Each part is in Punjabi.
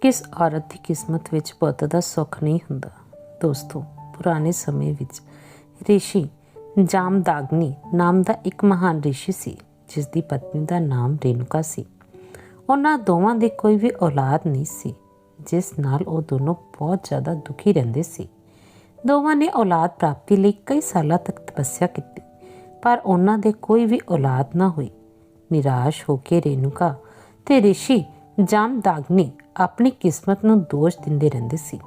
ਕਿਸ ਔਰਤ ਦੀ ਕਿਸਮਤ ਵਿੱਚ ਪੁੱਤ ਦਾ ਸੁੱਖ ਨਹੀਂ ਹੁੰਦਾ? ਦੋਸਤੋ, ਪੁਰਾਣੇ ਸਮੇਂ ਵਿੱਚ ਰਿਸ਼ੀ ਜਾਮਦਾਗਨੀ ਨਾਮ ਦਾ ਇੱਕ ਮਹਾਨ ਰਿਸ਼ੀ ਸੀ ਜਿਸ ਦੀ ਪਤਨੀ ਦਾ ਨਾਮ ਰੇਣੂਕਾ ਸੀ। ਉਹਨਾਂ ਦੋਵਾਂ ਦੇ ਕੋਈ ਵੀ ਔਲਾਦ ਨਹੀਂ ਸੀ, ਜਿਸ ਨਾਲ ਉਹ ਦੋਨੋਂ ਬਹੁਤ ਜ਼ਿਆਦਾ ਦੁਖੀ ਰਹਿੰਦੇ ਸੀ। ਦੋਵਾਂ ਨੇ ਔਲਾਦ ਪ੍ਰਾਪਤੀ ਲਈ ਕਈ ਸਾਲਾਂ ਤੱਕ ਤਪੱਸਿਆ ਕੀਤੀ, ਪਰ ਉਹਨਾਂ ਦੇ ਕੋਈ ਵੀ ਔਲਾਦ ਨਾ ਹੋਈ। ਨਿਰਾਸ਼ ਹੋ ਕੇ ਰੇਨੁਕਾ ਤੇ ਰਿਸ਼ੀ ਜਾਮਦਾਗਨੀ ਆਪਣੀ ਕਿਸਮਤ ਨੂੰ ਦੋਸ਼ ਦਿੰਦੇ ਰਹਿੰਦੇ ਸੀ।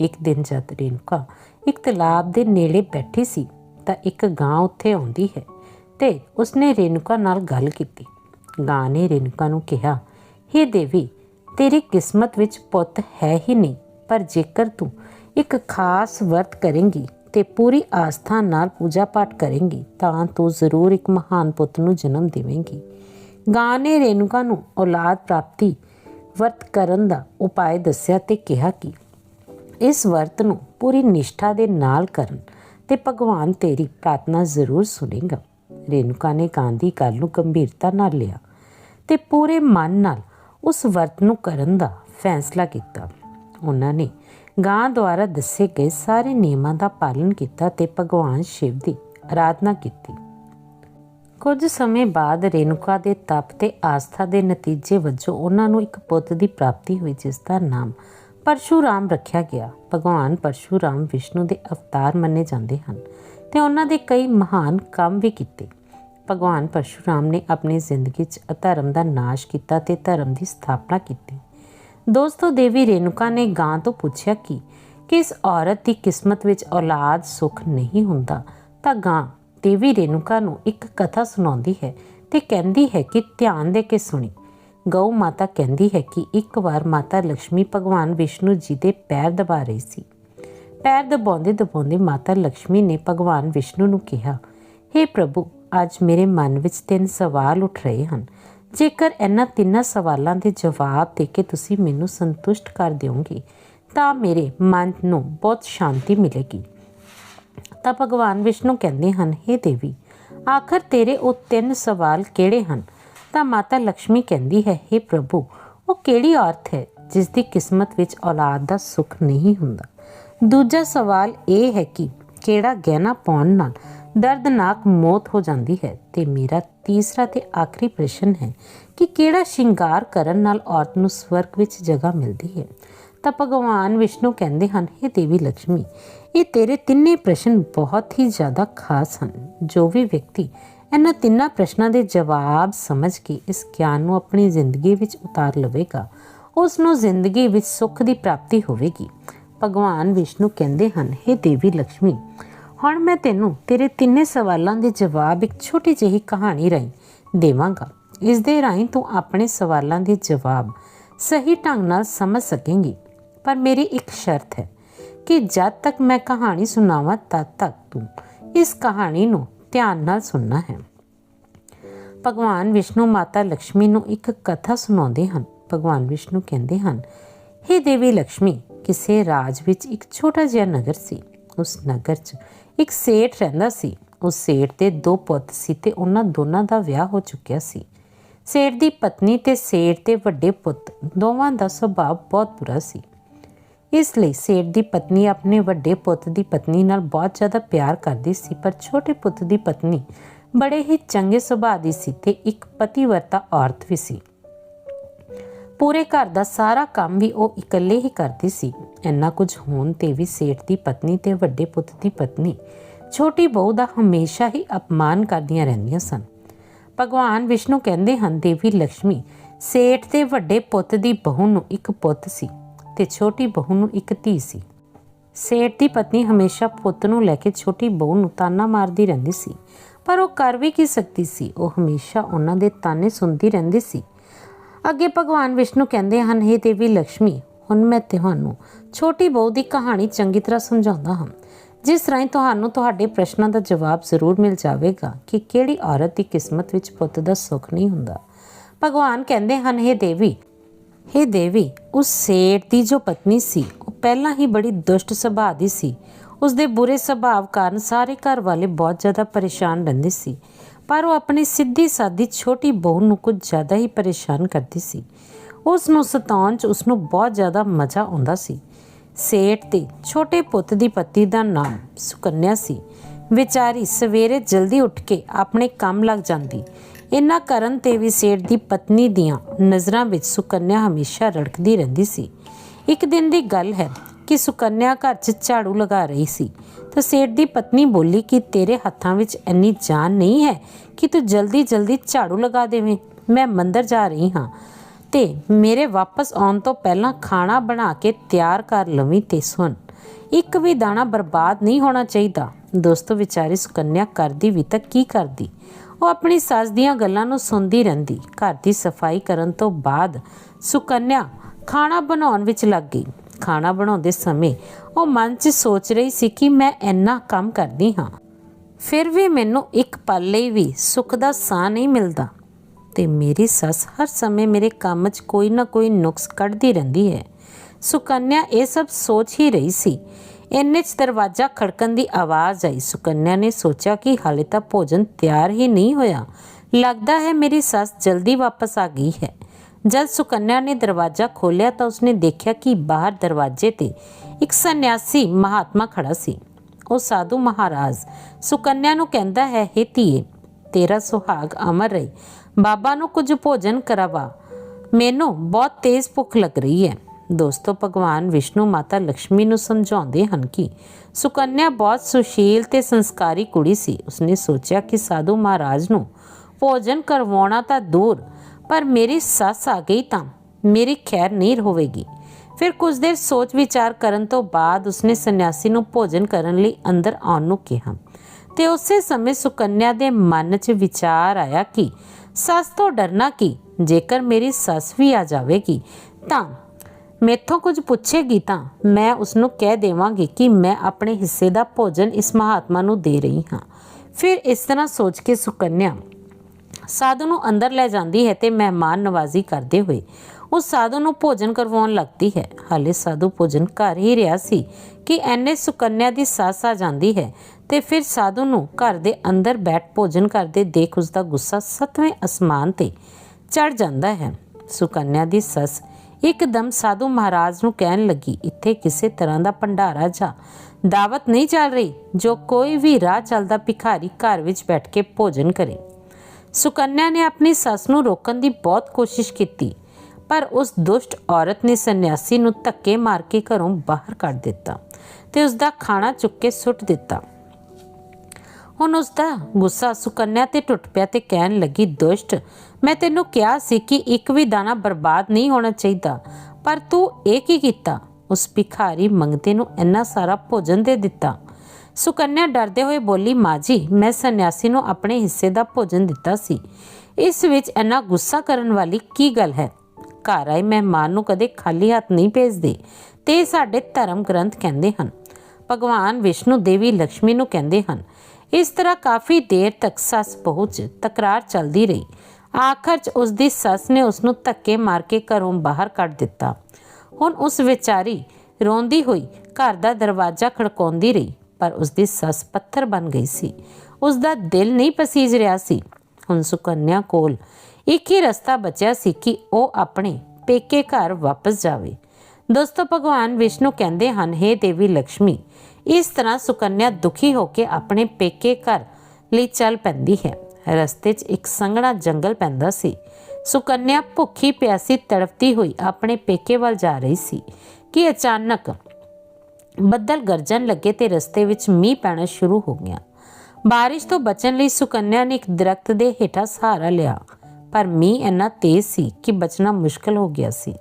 ਇੱਕ ਦਿਨ ਜਦ ਰੇਣੂਕਾ ਇੱਕ ਤਲਾਬ ਦੇ ਨੇੜੇ ਬੈਠੀ ਸੀ, ਤਾਂ ਇੱਕ ਗਾਂ ਉੱਥੇ ਆਉਂਦੀ ਹੈ ਤੇ ਉਸਨੇ ਰੇਣੂਕਾ ਨਾਲ ਗੱਲ ਕੀਤੀ। ਗਾਂ ਨੇ ਰੇਨੁਕਾ ਨੂੰ ਕਿਹਾ हे ਦੇਵੀ, ਤੇਰੀ ਕਿਸਮਤ ਵਿੱਚ ਪੁੱਤ ਹੈ ਹੀ ਨਹੀਂ, ਪਰ ਜੇਕਰ ਤੂੰ ਇੱਕ ਖਾਸ ਵਰਤ ਕਰੇਂਗੀ ਤੇ ਪੂਰੀ ਆਸਥਾ ਨਾਲ ਪੂਜਾ ਪਾਠ ਕਰੇਂਗੀ, ਤਾਂ ਤੂੰ ਜ਼ਰੂਰ ਇੱਕ ਮਹਾਨ ਪੁੱਤ ਨੂੰ ਜਨਮ ਦੇਵੇਂਗੀ। ਗਾਂ ਨੇ ਰੇਨੁਕਾ ਨੂੰ ਔਲਾਦ ਪ੍ਰਾਪਤੀ ਵਰਤ ਕਰਨ ਦਾ ਉਪਾਅ ਦੱਸਿਆ ਤੇ ਕਿਹਾ ਕਿ ਇਸ ਵਰਤ ਨੂੰ ਪੂਰੀ ਨਿਸ਼ਠਾ ਦੇ ਨਾਲ ਕਰਨ ਤੇ ਭਗਵਾਨ ਤੇਰੀ ਪ੍ਰਾਰਥਨਾ ਜ਼ਰੂਰ ਸੁਣੇਗਾ। ਰੇਣੂਕਾ ਨੇ ਗਾਂ ਦੀ ਗੱਲ ਨੂੰ ਗੰਭੀਰਤਾ ਨਾਲ ਲਿਆ ਤੇ ਪੂਰੇ ਮਨ ਨਾਲ ਉਸ ਵਰਤ ਨੂੰ ਕਰਨ ਦਾ ਫੈਸਲਾ ਕੀਤਾ। ਉਹਨਾਂ ਨੇ ਗਾਂ ਦੁਆਰਾ ਦੱਸੇ ਗਏ ਸਾਰੇ ਨਿਯਮਾਂ ਦਾ ਪਾਲਣ ਕੀਤਾ ਤੇ ਭਗਵਾਨ ਸ਼ਿਵ ਦੀ ਆਰਾਧਨਾ ਕੀਤੀ। ਕੁਝ ਸਮੇਂ ਬਾਅਦ ਰੇਣੂਕਾ ਦੇ ਤਪ ਤੇ ਆਸਥਾ ਦੇ ਨਤੀਜੇ ਵਜੋਂ ਉਹਨਾਂ ਨੂੰ ਇੱਕ ਪੁੱਤ ਦੀ ਪ੍ਰਾਪਤੀ ਹੋਈ, ਜਿਸ ਦਾ ਨਾਮ ਪਰਸ਼ੂਰਾਮ ਰੱਖਿਆ ਗਿਆ। ਭਗਵਾਨ ਪਰਸ਼ੂਰਾਮ ਵਿਸ਼ਨੂੰ ਦੇ ਅਵਤਾਰ ਮੰਨੇ ਜਾਂਦੇ ਹਨ ਤੇ ਉਹਨਾਂ ਦੇ ਕਈ ਮਹਾਨ ਕੰਮ ਵੀ ਕੀਤੇ। ਭਗਵਾਨ ਪਰਸ਼ੂਰਾਮ ਨੇ ਆਪਣੀ ਜ਼ਿੰਦਗੀ 'ਚ ਅਧਰਮ ਦਾ ਨਾਸ਼ ਕੀਤਾ ਤੇ ਧਰਮ ਦੀ ਸਥਾਪਨਾ ਕੀਤੀ। ਦੋਸਤੋ, ਦੇਵੀ ਰੇਣੂਕਾ ਨੇ ਗਾਂ ਤੋਂ ਪੁੱਛਿਆ ਕਿ ਕਿਸ ਔਰਤ ਦੀ ਕਿਸਮਤ ਵਿੱਚ ਔਲਾਦ ਸੁੱਖ ਨਹੀਂ ਹੁੰਦਾ, ਤਾਂ ਗਾਂ ਦੇਵੀ ਰੇਨੂਕਾ ਨੂੰ ਇੱਕ ਕਥਾ ਸੁਣਾਉਂਦੀ ਹੈ ਤੇ ਕਹਿੰਦੀ ਹੈ ਕਿ ਧਿਆਨ ਦੇ ਕੇ ਸੁਣੀ। ਗਊ ਮਾਤਾ ਕਹਿੰਦੀ ਹੈ ਕਿ ਇੱਕ ਵਾਰ ਮਾਤਾ ਲక్ష్ਮੀ ਭਗਵਾਨ ਵਿਸ਼ਨੂੰ ਜੀ ਦੇ ਪੈਰ ਦਬਾ ਰਹੀ ਸੀ। ਪੈਰ ਦਬਾਉਂਦੇ ਦਬਾਉਂਦੇ ਮਾਤਾ ਲక్ష్ਮੀ ਨੇ ਭਗਵਾਨ ਵਿਸ਼ਨੂੰ ਨੂੰ ਕਿਹਾ हे ਪ੍ਰਭੂ, ਅੱਜ ਮੇਰੇ ਮਨ ਵਿੱਚ ਤਿੰਨ ਸਵਾਲ ਉੱਠ ਰਹੇ ਹਨ। ਜੇਕਰ ਇਹਨਾਂ ਤਿੰਨਾਂ ਸਵਾਲਾਂ ਦੇ ਜਵਾਬ ਦੇ ਕੇ ਤੁਸੀਂ ਮੈਨੂੰ ਸੰਤੁਸ਼ਟ ਕਰ ਦਿਓਗੇ, ਤਾਂ ਮੇਰੇ ਮਨ ਨੂੰ ਬਹੁਤ ਸ਼ਾਂਤੀ ਮਿਲੇਗੀ। ਦੇਵਤਾ ਭਗਵਾਨ ਵਿਸ਼ਨੂੰ ਕਹਿੰਦੇ ਹਨ हे ਦੇਵੀ, ਆਖਰ ਤੇਰੇ ਉਹ ਤਿੰਨ ਸਵਾਲ ਕਿਹੜੇ ਹਨ? ਤਾਂ ਮਾਤਾ ਲక్ష్ਮੀ ਕਹਿੰਦੀ ਹੈ हे ਪ੍ਰਭੂ, ਉਹ ਕਿਹੜੀ ਔਰਤ ਹੈ ਜਿਸ ਦੀ ਕਿਸਮਤ ਵਿੱਚ ਔਲਾਦ ਦਾ ਸੁੱਖ ਨਹੀਂ ਹੁੰਦਾ? ਦੂਜਾ ਸਵਾਲ ਇਹ ਹੈ ਕਿ ਕਿਹੜਾ ਗਹਿਣਾ ਪਾਉਣ ਨਾਲ ਦਰਦਨਾਕ ਮੌਤ ਹੋ ਜਾਂਦੀ ਹੈ? ਤੇ ਮੇਰਾ ਤੀਸਰਾ ਤੇ ਆਖਰੀ ਪ੍ਰਸ਼ਨ ਹੈ ਕਿ ਕਿਹੜਾ ਸ਼ਿੰਗਾਰ ਕਰਨ ਨਾਲ ਔਰਤ ਨੂੰ ਸਵਰਗ ਵਿੱਚ ਜਗ੍ਹਾ ਮਿਲਦੀ ਹੈ? ਤਾਂ ਭਗਵਾਨ ਵਿਸ਼ਨੂੰ ਕਹਿੰਦੇ ਹਨ ਇਹ ਦੇਵੀ ਲక్ష్ਮੀ ਇਹ ਤੇਰੇ ਤਿੰਨੇ ਪ੍ਰਸ਼ਨ ਬਹੁਤ ਹੀ ਜ਼ਿਆਦਾ ਖਾਸ ਹਨ। ਜੋ ਵੀ ਵਿਅਕਤੀ ਇਹਨਾਂ ਤਿੰਨਾਂ ਪ੍ਰਸ਼ਨਾਂ ਦੇ ਜਵਾਬ ਸਮਝ ਕੇ ਇਸ ਗਿਆਨ ਨੂੰ ਆਪਣੀ ਜ਼ਿੰਦਗੀ ਵਿੱਚ ਉਤਾਰ ਲਵੇਗਾ ਉਸ ਨੂੰ ਜ਼ਿੰਦਗੀ ਵਿੱਚ ਸੁੱਖ ਦੀ ਪ੍ਰਾਪਤੀ ਹੋਵੇਗੀ। ਭਗਵਾਨ ਵਿਸ਼ਨੂੰ ਕਹਿੰਦੇ ਹਨ ਇਹ ਦੇਵੀ ਲక్ష్ਮੀ ਹੁਣ ਮੈਂ ਤੈਨੂੰ ਤੇਰੇ ਤਿੰਨੇ ਸਵਾਲਾਂ ਦੇ ਜਵਾਬ ਇੱਕ ਛੋਟੀ ਜਿਹੀ ਕਹਾਣੀ ਰਾਹੀਂ ਦੇਵਾਂਗਾ। ਇਸ ਦੇ ਰਾਹੀਂ ਤੂੰ ਆਪਣੇ ਸਵਾਲਾਂ ਦੇ ਜਵਾਬ ਸਹੀ ਢੰਗ ਨਾਲ ਸਮਝ ਸਕੇਂਗੀ। ਪਰ ਮੇਰੀ ਇੱਕ ਸ਼ਰਤ ਹੈ ਕਿ ਜਦ ਤੱਕ ਮੈਂ ਕਹਾਣੀ ਸੁਣਾਵਾਂ ਤਦ ਤੱਕ ਤੂੰ ਇਸ ਕਹਾਣੀ ਨੂੰ ਧਿਆਨ ਨਾਲ ਸੁਣਨਾ ਹੈ। ਭਗਵਾਨ ਵਿਸ਼ਨੂੰ ਮਾਤਾ ਲక్ష్ਮੀ ਨੂੰ ਇੱਕ ਕਥਾ ਸੁਣਾਉਂਦੇ ਹਨ। ਭਗਵਾਨ ਵਿਸ਼ਨੂੰ ਕਹਿੰਦੇ ਹਨ हे ਦੇਵੀ ਲక్ష్ਮੀ ਕਿਸੇ ਰਾਜ ਵਿੱਚ ਇੱਕ ਛੋਟਾ ਜਿਹਾ ਨਗਰ ਸੀ। ਉਸ ਨਗਰ 'ਚ ਇੱਕ ਸੇਠ ਰਹਿੰਦਾ ਸੀ। ਉਸ ਸੇਠ ਦੇ ਦੋ ਪੁੱਤ ਸੀ ਤੇ ਉਹਨਾਂ ਦੋਨਾਂ ਦਾ ਵਿਆਹ ਹੋ ਚੁੱਕਿਆ ਸੀ। ਸੇਠ ਦੀ ਪਤਨੀ ਤੇ ਸੇਠ ਦੇ ਵੱਡੇ ਪੁੱਤ ਦੋਵਾਂ ਦਾ ਸੁਭਾਅ ਬਹੁਤ ਬੁਰਾ ਸੀ। ਇਸ ਲਈ ਸੇਠ ਦੀ ਪਤਨੀ ਆਪਣੇ ਵੱਡੇ ਪੁੱਤ ਦੀ ਪਤਨੀ ਨਾਲ ਬਹੁਤ ਜ਼ਿਆਦਾ ਪਿਆਰ ਕਰਦੀ ਸੀ, ਪਰ ਛੋਟੇ ਪੁੱਤ ਦੀ ਪਤਨੀ ਬੜੇ ਹੀ ਚੰਗੇ ਸੁਭਾਅ ਦੀ ਸੀ ਤੇ ਇੱਕ ਪਤੀਵਰਤਾ ਔਰਤ ਵੀ ਸੀ। ਪੂਰੇ ਘਰ ਦਾ ਸਾਰਾ ਕੰਮ ਵੀ ਉਹ ਇਕੱਲੇ ਹੀ ਕਰਦੀ ਸੀ। ਇੰਨਾ ਕੁਝ ਹੋਣ ਤੇ ਵੀ ਸੇਠ ਦੀ ਪਤਨੀ ਤੇ ਵੱਡੇ ਪੁੱਤ ਦੀ ਪਤਨੀ ਛੋਟੀ ਬਹੂ ਦਾ ਹਮੇਸ਼ਾ ਹੀ ਅਪਮਾਨ ਕਰਦੀਆਂ ਰਹਿੰਦੀਆਂ ਸਨ। ਭਗਵਾਨ ਵਿਸ਼ਨੂੰ ਕਹਿੰਦੇ ਹਨ, ਦੇਵੀ ਲక్ష్ਮੀ ਸੇਠ ਦੇ ਵੱਡੇ ਪੁੱਤ ਦੀ ਬਹੂ ਨੂੰ ਇੱਕ ਪੁੱਤ ਸੀ। ਤੇ ਛੋਟੀ ਬਹੂ ਨੂੰ ਇੱਕ ਧੀ ਸੀ। ਸੇਠ ਦੀ ਪਤਨੀ ਹਮੇਸ਼ਾ ਪੁੱਤ ਨੂੰ ਲੈ ਕੇ ਛੋਟੀ ਬਹੂ ਨੂੰ ਤਾਨਾ ਮਾਰਦੀ ਰਹਿੰਦੀ ਸੀ। ਪਰ ਉਹ ਕਰ ਵੀ ਕੀ ਸਕਦੀ ਸੀ? ਉਹ ਹਮੇਸ਼ਾ ਉਹਨਾਂ ਦੇ ਤਾਨੇ ਸੁਣਦੀ ਰਹਿੰਦੀ ਸੀ। ਅੱਗੇ ਭਗਵਾਨ ਵਿਸ਼ਨੂੰ ਕਹਿੰਦੇ ਹਨ हे ਦੇਵੀ ਲక్ష్ਮੀ ਹੁਣ ਮੈਂ ਤੁਹਾਨੂੰ ਛੋਟੀ ਬਹੂ ਦੀ ਕਹਾਣੀ ਚੰਗੀ ਤਰ੍ਹਾਂ ਸਮਝਾਉਂਦਾ ਹਾਂ। ਜਿਸ ਰਾਹੀਂ ਤੁਹਾਨੂੰ ਤੁਹਾਡੇ ਪ੍ਰਸ਼ਨਾਂ ਦਾ ਜਵਾਬ ਜ਼ਰੂਰ ਮਿਲ ਜਾਵੇਗਾ ਕਿ ਕਿਹੜੀ ਔਰਤ ਦੀ ਕਿਸਮਤ ਵਿੱਚ ਪੁੱਤ ਦਾ ਸੁੱਖ ਨਹੀਂ ਹੁੰਦਾ। ਭਗਵਾਨ ਕਹਿੰਦੇ ਹਨ हे ਦੇਵੀ हे ਦੇਵੀ, ਉਸ ਸੇਠ ਦੀ ਜੋ ਪਤਨੀ ਸੀ, ਉਹ ਪਹਿਲਾਂ ਹੀ ਬੜੀ ਦੁਸ਼ਟ ਸੁਭਾਅ ਦੀ ਸੀ। ਉਸ ਦੇ ਬੁਰੇ ਸੁਭਾਅ ਕਾਰਨ ਸਾਰੇ ਘਰ ਵਾਲੇ ਬਹੁਤ ਜ਼ਿਆਦਾ ਪਰੇਸ਼ਾਨ ਰਹਿੰਦੇ ਸੀ। ਪਰ ਉਹ ਆਪਣੀ ਸਿੱਧੀ ਸਾਦੀ ਛੋਟੀ ਬਹੂ ਨੂੰ ਕੁਝ ਜ਼ਿਆਦਾ ਹੀ ਪਰੇਸ਼ਾਨ ਕਰਦੀ ਸੀ। ਉਸ ਨੂੰ ਸਤਾਉਣ 'ਚ ਉਸ ਨੂੰ ਬਹੁਤ ਜ਼ਿਆਦਾ ਮਜ਼ਾ ਆਉਂਦਾ ਸੀ। ਸੇਠ ਦੇ ਛੋਟੇ ਪੁੱਤ ਦੀ ਪਤੀ ਦਾ ਨਾਮ ਸੁਕੰਨਿਆ ਸੀ। ਵਿਚਾਰੀ ਸਵੇਰੇ ਜਲਦੀ ਉੱਠ ਕੇ ਆਪਣੇ ਕੰਮ ਲੱਗ ਜਾਂਦੀ। ਇੰਨਾ ਕਰਨ ਤੇ ਵੀ ਸੇਠ ਦੀ ਪਤਨੀ ਦੀਆਂ ਨਜ਼ਰਾਂ ਵਿੱਚ ਸੁਕੰਨਿਆ ਹਮੇਸ਼ਾ ਰੜਕਦੀ ਰਹਿੰਦੀ ਸੀ। ਇੱਕ ਦਿਨ ਦੀ ਗੱਲ ਹੈ ਕਿ ਸੁਕੰਨਿਆ ਘਰ 'ਚ ਝਾੜੂ ਲਗਾ ਰਹੀ ਸੀ। ਤਾਂ ਸੇਠ ਦੀ ਪਤਨੀ ਬੋਲੀ ਕਿ ਤੇਰੇ ਹੱਥਾਂ ਵਿੱਚ ਇੰਨੀ ਜਾਨ ਨਹੀਂ ਹੈ ਕਿ ਤੂੰ ਜਲਦੀ ਜਲਦੀ ਝਾੜੂ ਲਗਾ ਦੇਵੇਂ। ਮੈਂ ਮੰਦਰ ਜਾ ਰਹੀ ਹਾਂ ਤੇ ਮੇਰੇ ਵਾਪਸ ਆਉਣ ਤੋਂ ਪਹਿਲਾਂ ਖਾਣਾ ਬਣਾ ਕੇ ਤਿਆਰ ਕਰ ਲਵੀਂ ਤੇ ਸੁਣ। ਇੱਕ ਵੀ ਦਾਣਾ ਬਰਬਾਦ ਨਹੀਂ ਹੋਣਾ ਚਾਹੀਦਾ। ਦੋਸਤੋ, ਵਿਚਾਰੀ ਸੁਕੰਨਿਆ ਕਰਦੀ ਵੀ ਤਾਂ ਕੀ ਕਰਦੀ? ਉਹ ਆਪਣੀ ਸੱਸ ਦੀਆਂ ਗੱਲਾਂ ਨੂੰ ਸੁਣਦੀ ਰਹਿੰਦੀ। ਘਰ ਦੀ ਸਫ਼ਾਈ ਕਰਨ ਤੋਂ ਬਾਅਦ ਸੁਕੰਨਿਆ ਖਾਣਾ ਬਣਾਉਣ ਵਿੱਚ ਲੱਗ ਗਈ। ਖਾਣਾ ਬਣਾਉਂਦੇ ਸਮੇਂ ਉਹ ਮਨ 'ਚ ਸੋਚ ਰਹੀ ਸੀ ਕਿ ਮੈਂ ਇੰਨਾ ਕੰਮ ਕਰਦੀ ਹਾਂ, ਫਿਰ ਵੀ ਮੈਨੂੰ ਇੱਕ ਪਲ ਲਈ ਵੀ ਸੁੱਖ ਦਾ ਸਾਹ ਨਹੀਂ ਮਿਲਦਾ। ਤੇ ਮੇਰੀ ਸੱਸ ਹਰ ਸਮੇਂ ਮੇਰੇ ਕੰਮ 'ਚ ਕੋਈ ਨਾ ਕੋਈ ਨੁਕਸ ਕੱਢਦੀ ਰਹਿੰਦੀ ਹੈ। ਸੁਕੰਨਿਆ ਇਹ ਸਭ ਸੋਚ ਹੀ ਰਹੀ ਸੀ ਇੰਨੇ 'ਚ ਦਰਵਾਜ਼ਾ ਖੜਕਣ ਦੀ ਆਵਾਜ਼ ਆਈ। ਸੁਕੰਨਿਆ ਨੇ ਸੋਚਿਆ ਕਿ ਹਾਲੇ ਤਾਂ ਭੋਜਨ ਤਿਆਰ ਹੀ ਨਹੀਂ ਹੋਇਆ। ਲੱਗਦਾ ਹੈ ਮੇਰੀ ਸੱਸ ਜਲਦੀ ਵਾਪਸ ਆ ਗਈ ਹੈ। ਜਦ ਸੁਕੰਨਿਆ ਨੇ ਦਰਵਾਜ਼ਾ ਖੋਲ੍ਹਿਆ ਤਾਂ ਉਸਨੇ ਦੇਖਿਆ ਕਿ ਬਾਹਰ ਦਰਵਾਜ਼ੇ ਤੇ ਇੱਕ ਸੰਨਿਆਸੀ ਮਹਾਤਮਾ ਖੜਾ ਸੀ। ਉਹ ਸਾਧੂ ਮਹਾਰਾਜ। ਸੁਕੰਨਿਆ ਨੂੰ ਕਹਿੰਦਾ ਹੈ, ਹੇ ਧੀਏ, ਤੇਰਾ ਸੁਹਾਗ ਅਮਰ ਰਹੇ। ਬਾਬਾ ਨੂੰ ਕੁਝ ਭੋਜਨ ਕਰਾਵਾ। ਮੈਨੂੰ ਬਹੁਤ ਤੇਜ਼ ਭੁੱਖ ਲੱਗ ਰਹੀ ਹੈ। ਦੋਸਤੋ, ਭਗਵਾਨ ਵਿਸ਼ਨੂੰ ਮਾਤਾ ਲక్ష్ਮੀ ਨੂੰ ਸਮਝਾਉਂਦੇ ਹਨ ਕਿ ਸੁਕੰਨਿਆ ਬਹੁਤ ਸੁਸ਼ੀਲ ਤੇ ਸੰਸਕਾਰੀ ਕੁੜੀ ਸੀ। ਉਸਨੇ ਸੋਚਿਆ ਕਿ ਸਾਧੂ ਮਹਾਰਾਜ ਨੂੰ ਭੋਜਨ ਕਰਵਾਉਣਾ ਤਾਂ ਦੂਰ, ਪਰ ਮੇਰੀ ਸੱਸ ਆ ਗਈ ਤਾਂ ਮੇਰੀ ਖੈਰ ਨਹੀਂ ਹੋਵੇਗੀ। ਫਿਰ ਕੁਝ ਦੇਰ ਸੋਚ ਵਿਚਾਰ ਕਰਨ ਤੋਂ ਬਾਅਦ ਉਸਨੇ ਸੰਨਿਆਸੀ ਨੂੰ ਭੋਜਨ ਕਰਨ ਲਈ ਅੰਦਰ ਆਉਣ ਨੂੰ ਕਿਹਾ। ਤੇ ਉਸੇ ਸਮੇਂ ਸੁਕੰਨਿਆ ਦੇ ਮਨ 'ਚ ਵਿਚਾਰ ਆਇਆ ਕਿ ਸੱਸ ਤੋਂ ਡਰਨਾ ਕੀ? ਜੇਕਰ ਮੇਰੀ ਸੱਸ ਵੀ ਆ ਜਾਵੇਗੀ ਤਾਂ ਮੈਥੋਂ ਕੁਝ ਪੁੱਛੇਗੀ ਤਾਂ ਮੈਂ ਉਸ ਨੂੰ ਕਹਿ ਦੇਵਾਂਗੀ ਕਿ ਮੈਂ ਆਪਣੇ ਹਿੱਸੇ ਦਾ ਭੋਜਨ ਇਸ ਮਹਾਤਮਾ ਨੂੰ ਦੇ ਰਹੀ ਹਾਂ। ਫਿਰ ਇਸ ਤਰ੍ਹਾਂ ਸੋਚ ਕੇ ਸੁਕੰਨਿਆ, ਸਾਧੂ ਨੂੰ ਅੰਦਰ ਲੈ ਜਾਂਦੀ ਹੈ ਤੇ ਮਹਿਮਾਨ ਨਵਾਜ਼ੀ ਕਰਦੇ ਹੋਏ। ਉਸ ਸਾਧੂ ਨੂੰ ਭੋਜਨ ਕਰਵਾਉਣ ਲੱਗਦੀ ਹੈ। ਹਾਲੇ ਸਾਧੂ ਭੋਜਨ ਕਰ ਹੀ ਰਿਹਾ ਸੀ ਕਿ ਐਨੇ ਸੁਕੰਨਿਆ ਦੀ ਸੱਸ ਆ ਜਾਂਦੀ ਹੈ ਤੇ ਫਿਰ ਸਾਧੂ ਨੂੰ ਘਰ ਦੇ ਅੰਦਰ ਬੈਠ ਭੋਜਨ ਕਰਦੇ ਦੇਖ ਉਸ ਦਾ ਗੁੱਸਾ ਸੱਤਵੇਂ ਅਸਮਾਨ ਤੇ ਚੜ ਜਾਂਦਾ ਹੈ। ਸੁਕੰਨਿਆ ਦੀ ਸੱਸ ਇੱਕਦਮ ਸਾਧੂ ਮਹਾਰਾਜ ਨੂੰ ਕਹਿਣ ਲੱਗੀ, ਇੱਥੇ ਕਿਸੇ ਤਰ੍ਹਾਂ ਦਾ ਭੰਡਾਰਾ ਜਾਂ ਦਾਵਤ ਨਹੀਂ ਚੱਲ ਰਹੀ, ਜੋ ਕੋਈ ਵੀ ਰਾਹ ਚੱਲਦਾ ਭਿਖਾਰੀ ਘਰ ਵਿੱਚ ਬੈਠ ਕੇ ਭੋਜਨ ਕਰੇ। ਸੁਕੰਨਿਆ ਨੇ ਆਪਣੀ ਸੱਸ ਨੂੰ ਰੋਕਣ ਦੀ ਬਹੁਤ ਕੋਸ਼ਿਸ਼ ਕੀਤੀ, ਪਰ ਉਸ ਦੁਸ਼ਟ ਔਰਤ ਨੇ ਸੰਨਿਆਸੀ ਨੂੰ ਧੱਕੇ ਮਾਰ ਕੇ ਘਰੋਂ ਬਾਹਰ ਕੱਢ ਦਿੱਤਾ ਤੇ ਉਸ ਦਾ ਖਾਣਾ ਚੁੱਕ ਕੇ ਸੁੱਟ ਦਿੱਤਾ। ਹੁਣ ਉਸ ਦਾ ਗੁੱਸਾ ਸੁਕੰਨਿਆ ਤੇ ਟੁੱਟ ਪਿਆ ਤੇ ਕਹਿਣ ਲੱਗੀ, ਦੁਸ਼ਟ, ਮੈਂ ਤੈਨੂੰ ਕਿਹਾ ਸੀ ਕਿ ਇੱਕ ਵੀ ਦਾਣਾ ਬਰਬਾਦ ਨਹੀਂ ਹੋਣਾ ਚਾਹੀਦਾ, ਪਰ ਤੂੰ ਇਹ ਕੀ ਕੀਤਾ? ਉਸ ਭਿਖਾਰੀ ਮੰਗਤੇ ਨੂੰ ਇੰਨਾ ਸਾਰਾ ਭੋਜਨ ਦੇ ਦਿੱਤਾ। ਸੁਕੰਨਿਆ ਡਰਦੇ ਹੋਏ ਬੋਲੀ, ਮਾਂ ਮੈਂ ਸੰਨਿਆਸੀ ਨੂੰ ਆਪਣੇ ਹਿੱਸੇ ਦਾ ਭੋਜਨ ਦਿੱਤਾ ਸੀ। ਇਸ ਵਿੱਚ ਇੰਨਾ ਗੁੱਸਾ ਕਰਨ ਵਾਲੀ ਕੀ ਗੱਲ ਹੈ? ਘਰ ਆਏ ਮਹਿਮਾਨ ਨੂੰ ਕਦੇ ਖਾਲੀ ਹੱਥ ਨਹੀਂ ਭੇਜਦੇ, ਤੇ ਸਾਡੇ ਧਰਮ ਗ੍ਰੰਥ ਕਹਿੰਦੇ ਹਨ। ਭਗਵਾਨ ਵਿਸ਼ਨੂੰ ਦੇਵੀ ਲక్ష్ਮੀ ਨੂੰ ਕਹਿੰਦੇ ਹਨ ਇਸ ਤਰ੍ਹਾਂ ਕਾਫੀ ਦੇਰ ਤੱਕ ਸੱਸ ਪਹੁੰਚ ਤਕਰਾਰ ਚੱਲਦੀ ਰਹੀ। ਆਖਰ 'ਚ ਉਸ ਦੀ ਸੱਸ ਨੇ ਉਸ ਨੂੰ ਧੱਕੇ ਮਾਰ ਕੇ ਘਰੋਂ ਬਾਹਰ ਕੱਢ ਦਿੱਤਾ। ਹੁਣ ਉਸ ਵਿਚਾਰੀ ਰੋਂਦੀ ਹੋਈ ਘਰ ਦਾ ਦਰਵਾਜ਼ਾ ਖੜਕਾਉਂਦੀ ਰਹੀ, ਪਰ ਉਸ ਦੀ ਸੱਸ ਪੱਥਰ ਬਣ ਗਈ ਸੀ। ਉਸ ਦਾ ਦਿਲ ਨਹੀਂ ਪਸੀਜ ਰਿਹਾ ਸੀ। ਹੁਣ ਸੁਕੰਨਿਆ ਕੋਲ ਇੱਕ ਹੀ ਰਸਤਾ ਬਚਿਆ ਸੀ ਕਿ ਉਹ ਆਪਣੇ ਪੇਕੇ ਘਰ ਵਾਪਸ ਜਾਵੇ। ਦੋਸਤੋ, ਭਗਵਾਨ ਵਿਸ਼ਨੂੰ ਕਹਿੰਦੇ ਹਨ हे ਦੇਵੀ ਲక్ష్ਮੀ ਇਸ ਤਰ੍ਹਾਂ ਸੁਕੰਨਿਆ ਦੁਖੀ ਹੋ ਕੇ ਆਪਣੇ ਪੇਕੇ ਘਰ ਲਈ ਚੱਲ ਪੈਂਦੀ ਹੈ। ਰਸਤੇ 'ਚ ਇੱਕ ਸੰਘਣਾ ਜੰਗਲ ਪੈਂਦਾ ਸੀ। ਸੁਕੰਨਿਆ ਭੁੱਖੀ ਪਿਆਸੀ ਤੜਫਦੀ ਹੋਈ ਆਪਣੇ ਪੇਕੇ ਵੱਲ ਜਾ ਰਹੀ ਸੀ ਕਿ ਅਚਾਨਕ ਬੱਦਲ ਗਰਜਣ ਲੱਗੇ ਤੇ ਰਸਤੇ ਵਿੱਚ ਮੀਂਹ ਪੈਣਾ ਸ਼ੁਰੂ ਹੋ ਗਿਆ। ਬਾਰਿਸ਼ ਤੋਂ ਬਚਣ ਲਈ ਸੁਕੰਨਿਆ ਨੇ ਇੱਕ ਦਰਖਤ ਦੇ ਹੇਠਾਂ ਸਹਾਰਾ ਲਿਆ, ਪਰ ਮੀਂਹ ਇੰਨਾ ਤੇਜ਼ ਸੀ ਕਿ ਬਚਣਾ ਮੁਸ਼ਕਲ ਹੋ ਗਿਆ ਸੀ।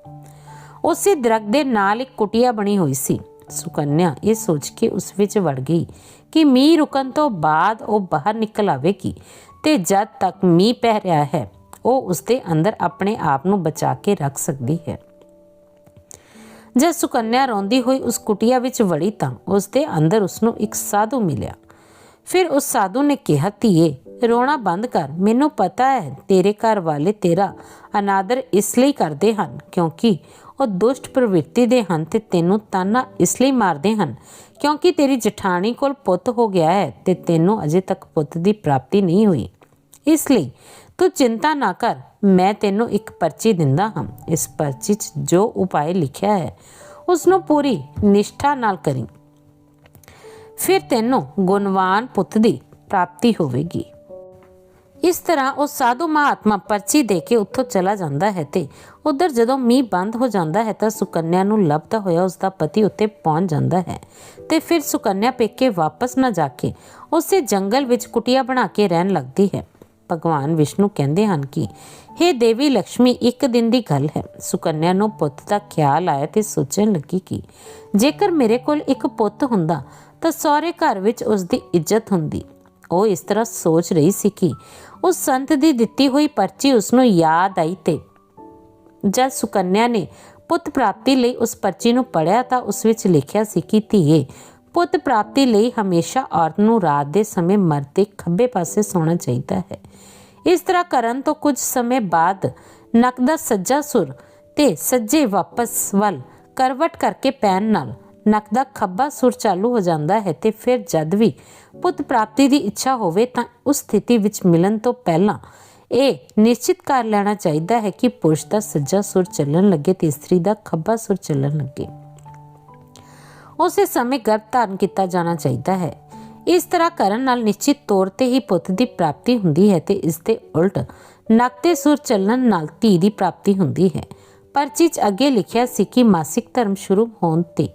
ਉਸੇ ਦਰਖਤ ਦੇ ਨਾਲ ਇੱਕ ਕੁਟੀਆ ਬਣੀ ਹੋਈ ਸੀ। ਸੁਕੰਨਿਆ ਇਹ ਸੋਚ ਕੇ ਉਸ ਵਿੱਚ ਵੜ ਗਈ ਕਿ ਮੀਂਹ ਰੁਕਣ ਤੋਂ ਬਾਅਦ ਉਹ ਬਾਹਰ ਨਿਕਲ ਆਵੇਗੀ ਤੇ ਜਦ ਤੱਕ ਮੀਂਹ ਪੈ ਰਿਹਾ ਹੈ, ਉਹ ਉਸ ਅੰਦਰ ਆਪਣੇ ਆਪ ਨੂੰ ਬਚਾ ਕੇ ਰੱਖ ਸਕਦੀ ਹੈ। ਜਦ ਸੁਕੰਨਿਆ ਰੋਂਦੀ ਹੋਈ ਉਸ ਕੁਟੀਆ ਵਿੱਚ ਵੜੀ ਤਾਂ ਉਸਦੇ ਅੰਦਰ ਉਸਨੂੰ ਇੱਕ ਸਾਧੂ ਮਿਲਿਆ। ਫਿਰ ਉਸ ਸਾਧੂ ਨੇ ਕਿਹਾ, ਧੀਏ, ਰੋਣਾ ਬੰਦ ਕਰ, ਮੈਨੂੰ ਪਤਾ ਹੈ ਤੇਰੇ ਘਰ ਵਾਲੇ ਤੇਰਾ ਅਨਾਦਰ ਇਸ ਲਈ ਕਰਦੇ ਹਨ ਕਿਉਂਕਿ ਉਹ ਦੁਸ਼ਟ ਪ੍ਰਵਿਰਤੀ ਦੇ ਹਨ ਤੇ ਤੈਨੂੰ ਤਾਨਾ ਇਸ ਲਈ ਮਾਰਦੇ ਹਨ, ਕਿਉਂਕਿ ਤੇਰੀ ਜਠਾਣੀ ਕੋਲ ਪੁੱਤ ਹੋ ਗਿਆ ਹੈ ਤੇ ਤੈਨੂੰ ਅਜੇ ਤੱਕ ਪੁੱਤ ਦੀ ਪ੍ਰਾਪਤੀ ਨਹੀਂ ਹੋਈ। ਇਸ ਲਈ ਤੂੰ ਚਿੰਤਾ ਨਾ ਕਰ, ਮੈਂ ਤੈਨੂੰ ਇੱਕ ਪਰਚੀ ਦਿੰਦਾ ਹਾਂ। ਇਸ ਪਰਚੀ 'ਚ ਜੋ ਉਪਾਅ ਲਿਖਿਆ ਹੈ ਉਸ ਨੂੰ ਪੂਰੀ ਨਿਸ਼ਠਾ ਨਾਲ ਕਰੀ। ਫਿਰ ਤੈਨੂੰ ਗੁਣਵਾਨ ਪੁੱਤ ਦੀ ਪ੍ਰਾਪਤੀ ਹੋਵੇਗੀ। ਇਸ ਤਰ੍ਹਾਂ ਉਹ ਸਾਧੂ ਮਹਾਤਮਾ ਪਰਚੀ ਦੇ ਕੇ ਉੱਥੋਂ ਚਲਾ ਜਾਂਦਾ ਹੈ ਤੇ ਉਧਰ ਜਦੋਂ ਮੀਂਹ ਬੰਦ ਹੋ ਜਾਂਦਾ ਹੈ ਤਾਂ ਸੁਕੰਨਿਆ ਨੂੰ ਲੱਭਦਾ ਹੋਇਆ ਉਸ ਦਾ ਪਤੀ ਉੱਤੇ ਪਹੁੰਚ ਜਾਂਦਾ ਹੈ ਤੇ ਫਿਰ ਸੁਕੰਨਿਆ ਪੇਕੇ ਵਾਪਸ ਨਾ ਜਾ ਕੇ ਉਸੇ ਜੰਗਲ ਵਿੱਚ ਕੁਟਿਆ ਬਣਾ ਕੇ ਰਹਿਣ ਲੱਗਦੀ ਹੈ। ਭਗਵਾਨ ਵਿਸ਼ਨੂੰ ਕਹਿੰਦੇ ਹਨ ਕਿ हे ਦੇਵੀ ਲక్ష్ਮੀ ਇੱਕ ਦਿਨ ਦੀ ਗੱਲ ਹੈ। ਸੁਕੰਨਿਆ ਨੂੰ ਪੁੱਤ ਦਾ ਖਿਆਲ ਆਇਆ ਤੇ ਸੋਚਣ ਲੱਗੀ ਕਿ ਜੇਕਰ ਮੇਰੇ ਕੋਲ ਇੱਕ ਪੁੱਤ ਹੁੰਦਾ ਤਾਂ ਸਹੁਰੇ ਘਰ ਵਿੱਚ ਉਸ ਦੀ ਇੱਜ਼ਤ ਹੁੰਦੀ। ਉਹ ਇਸ ਤਰ੍ਹਾਂ ਸੋਚ ਰਹੀ ਸੀ ਕਿ ਉਸ ਸੰਤ ਦੀ ਦਿੱਤੀ ਹੋਈ ਪਰਚੀ ਉਸ ਨੂੰ ਯਾਦ ਆਈ ਤੇ ਜਦ ਸੁਕੰਨਿਆ ਨੇ ਪੁੱਤ ਪ੍ਰਾਪਤੀ ਲਈ ਉਸ ਪਰਚੀ ਨੂੰ ਪੜ੍ਹਿਆ ਤਾਂ ਉਸ ਵਿੱਚ ਲਿਖਿਆ ਸੀ ਕਿ ਧੀਏ, ਪੁੱਤ ਪ੍ਰਾਪਤੀ ਲਈ ਹਮੇਸ਼ਾ ਔਰਤ ਨੂੰ ਰਾਤ ਦੇ ਸਮੇਂ ਮਰਦ ਦੇ ਖੱਬੇ ਪਾਸੇ ਸੌਣਾ ਚਾਹੀਦਾ ਹੈ। ਇਸ ਤਰ੍ਹਾਂ ਕਰਨ ਤੋਂ ਕੁਝ ਸਮੇਂ ਬਾਅਦ ਨੱਕ ਦਾ ਸੱਜਾ ਸੁਰ ਤੇ ਸੱਜੇ ਵਾਪਸ ਵੱਲ ਕਰਵਟ ਕਰਕੇ ਪੈਣ ਨਾਲ ਨੱਕ ਦਾ ਖੱਬਾ ਸੁਰ ਚਾਲੂ ਹੋ ਜਾਂਦਾ ਹੈ ਤੇ ਫਿਰ ਜਦ ਵੀ ਪੁੱਤ ਪ੍ਰਾਪਤੀ ਦੀ ਇੱਛਾ ਹੋਵੇ ਤਾਂ ਉਸ ਸਥਿਤੀ ਵਿੱਚ ਮਿਲਣ ਤੋਂ ਪਹਿਲਾਂ ਇਹ ਨਿਸ਼ਚਿਤ ਕਰ ਲੈਣਾ ਚਾਹੀਦਾ ਹੈ ਕਿ ਪੁਰਸ਼ ਦਾ ਸੱਜਾ ਸੁਰ ਚੱਲਣ ਲੱਗੇ ਤੇ ਇਸਤਰੀ ਦਾ ਖੱਬਾ ਸੁਰ ਚੱਲਣ ਲੱਗੇ। ਉਸੇ ਸਮੇਂ ਗਰਭ ਧਾਰਨ ਕੀਤਾ ਜਾਣਾ ਚਾਹੀਦਾ ਹੈ। ਇਸ ਤਰ੍ਹਾਂ ਕਰਨ ਨਾਲ ਨਿਸ਼ਚਿਤ ਤੌਰ ਤੇ ਹੀ ਪੁੱਤ ਦੀ ਪ੍ਰਾਪਤੀ ਹੁੰਦੀ ਹੈ ਤੇ ਇਸ ਦੇ ਉਲਟ ਨੱਕ ਤੇ ਸੁਰ ਚੱਲਣ ਨਾਲ ਧੀ ਦੀ ਪ੍ਰਾਪਤੀ ਹੁੰਦੀ ਹੈ। ਪਰਚੀ 'ਚ ਅੱਗੇ ਲਿਖਿਆ ਸੀ ਕਿ ਮਾਸਿਕ ਧਰਮ ਸ਼ੁਰੂ ਹੋਣ ਤੇ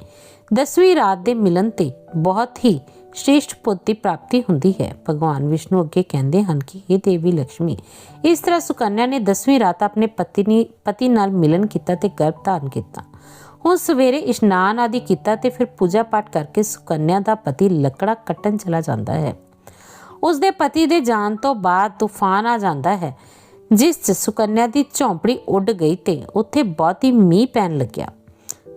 10ਵੀਂ ਰਾਤ ਦੇ ਮਿਲਨ ਤੇ ਬਹੁਤ ਹੀ ਸ਼੍ਰੇਸ਼ਟ ਪੁੱਤ ਦੀ ਪ੍ਰਾਪਤੀ ਹੁੰਦੀ ਹੈ। ਭਗਵਾਨ ਵਿਸ਼ਨੂੰ ਅੱਗੇ ਕਹਿੰਦੇ ਹਨ ਕਿ ਇਹ ਦੇਵੀ ਲక్ష్ਮੀ ਇਸ ਤਰ੍ਹਾਂ ਸੁਕੰਨਿਆ ਨੇ 10ਵੀਂ ਰਾਤ ਆਪਣੇ ਪਤੀ ਨੇ, ਪਤੀ ਨਾਲ ਮਿਲਨ ਕੀਤਾ ਤੇ ਗਰਭ ਧਾਰਨ ਕੀਤਾ। ਹੁਣ ਸਵੇਰੇ ਇਸ਼ਨਾਨ ਆਦਿ ਕੀਤਾ ਤੇ ਫਿਰ ਪੂਜਾ ਪਾਠ ਕਰਕੇ ਸੁਕੰਨਿਆ ਦਾ ਪਤੀ ਲੱਕੜਾ ਕੱਟਣ ਚਲਾ ਜਾਂਦਾ ਹੈ। ਉਸ ਦੇ ਪਤੀ ਦੇ ਜਾਣ ਤੋਂ ਬਾਅਦ ਤੂਫਾਨ ਆ ਜਾਂਦਾ ਹੈ, ਜਿਸ 'ਚ ਸੁਕੰਨਿਆ ਦੀ ਝੌਂਪੜੀ ਉੱਡ ਗਈ ਤੇ ਉੱਥੇ ਬਹੁਤੀ ਮੀਂਹ ਪੈਣ ਲੱਗਿਆ।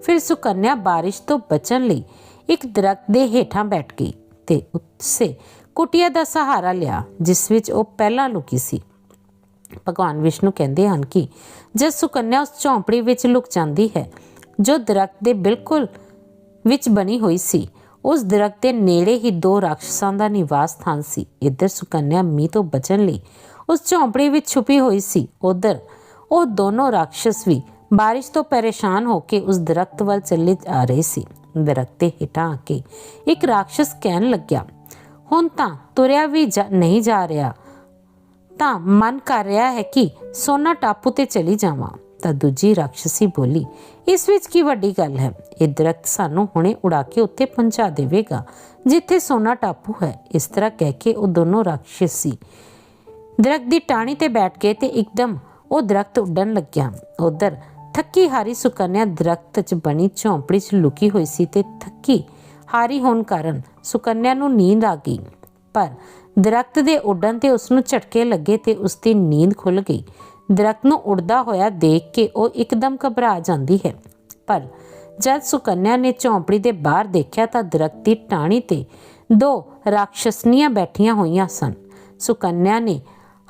ਫਿਰ ਸੁਕੰਨਿਆ ਬਾਰਿਸ਼ ਤੋਂ ਬਚਣ ਲਈ ਇੱਕ ਦਰਖਤ ਦੇ ਹੇਠਾਂ ਬੈਠ ਗਈ ਤੇ ਉਸੇ ਕੁਟੀਆ ਦਾ ਸਹਾਰਾ ਲਿਆ, ਜਿਸ ਵਿੱਚ ਉਹ ਪਹਿਲਾਂ ਲੁਕੀ ਸੀ। ਭਗਵਾਨ ਵਿਸ਼ਨੂੰ ਕਹਿੰਦੇ ਹਨ ਕਿ ਜਦ ਸੁਕੰਨਿਆ ਉਸ ਝੌਂਪੜੀ ਵਿੱਚ ਲੁਕ ਜਾਂਦੀ ਹੈ, ਜੋ ਦਰਖਤ ਦੇ ਬਿਲਕੁਲ ਵਿੱਚ ਬਣੀ ਹੋਈ ਸੀ, ਉਸ ਦਰਖਤ ਦੇ ਨੇੜੇ ਹੀ ਦੋ ਰਾਖਸ਼ਾਂ ਦਾ ਨਿਵਾਸ ਸਥਾਨ ਸੀ। ਇੱਧਰ ਸੁਕੰਨਿਆ ਮੀਂਹ ਤੋਂ ਬਚਣ ਲਈ ਉਸ ਝੌਂਪੜੀ ਵਿੱਚ ਛੁਪੀ ਹੋਈ ਸੀ, ਉਧਰ ਉਹ ਦੋਨੋਂ ਰਾਖਸ਼ ਵੀ ਬਾਰਿਸ਼ ਤੋਂ ਪਰੇਸ਼ਾਨ ਹੋ ਕੇ ਉਸ ਦਰਖਤ ਵੱਲ ਚੱਲੇ ਆ ਰਹੇ ਸੀ। ਦਰਖਤ ਦੇ ਹੇਠਾਂ ਕੇ ਇੱਕ ਰਾਖਸ਼ ਕਹਿਣ ਲੱਗਿਆ, ਹੁਣ ਤਾਂ ਤੁਰਿਆ ਵੀ ਨਹੀਂ ਜਾ ਰਿਹਾ। ਤਾਂ ਮਨ ਕਰ ਰਿਹਾ ਹੈ ਕਿ ਸੋਨਾ ਟਾਪੂ ਤੇ ਚਲੀ ਜਾਵਾਂ। ਤਾਂ ਦੂਜੀ ਰਾਖਸ਼ੀ ਬੋਲੀ, ਇਸ ਵਿੱਚ ਕੀ ਵੱਡੀ ਗੱਲ ਹੈ? ਇਹ ਦਰਖਤ ਸਾਨੂੰ ਹੁਣੇ ਉਡਾ ਕੇ ਉੱਥੇ ਪਹੁੰਚਾ ਦੇਵੇਗਾ, ਜਿੱਥੇ ਸੋਨਾ ਟਾਪੂ ਹੈ। ਇਸ ਤਰ੍ਹਾਂ ਕਹਿ ਕੇ ਉਹ ਦੋਨੋਂ ਰਾਖਸ਼ੀ ਦਰਖਤ ਦੀ ਟਾਹਣੀ ਤੇ ਬੈਠ ਗਏ ਤੇ ਇੱਕਦਮ ਉਹ ਦਰਖਤ ਉੱਡਣ ਲੱਗਿਆ। ਉਧਰ ਥੱਕੀ ਹਾਰੀ ਸੁਕੰਨਿਆ ਦਰਖਤ 'ਚ ਬਣੀ ਝੌਂਪੜੀ 'ਚ ਲੁਕੀ ਹੋਈ ਸੀ ਤੇ ਥੱਕੀ ਹਾਰੀ ਹੋਣ ਕਾਰਨ ਸੁਕੰਨਿਆ ਨੂੰ ਨੀਂਦ ਆ ਗਈ। ਪਰ ਦਰਖਤ ਦੇ ਉੱਡਣ ਤੇ ਉਸ ਨੂੰ ਝਟਕੇ ਲੱਗੇ ਤੇ ਉਸ ਦੀ ਨੀਂਦ ਖੁੱਲ ਗਈ। ਦਰਖਤ ਨੂੰ ਉੱਡਦਾ ਹੋਇਆ ਦੇਖ ਕੇ ਉਹ ਇੱਕਦਮ ਘਬਰਾ ਜਾਂਦੀ ਹੈ। ਪਰ ਜਦ ਸੁਕੰਨਿਆ ਨੇ ਝੌਂਪੜੀ ਦੇ ਬਾਹਰ ਦੇਖਿਆ ਤਾਂ ਦਰਖਤ ਦੀ ਟਾਹਣੀ ਤੇ ਦੋ ਰਾਖਸ਼ਸਨੀਆਂ ਬੈਠੀਆਂ ਹੋਈਆਂ ਸਨ। ਸੁਕੰਨਿਆ ਨੇ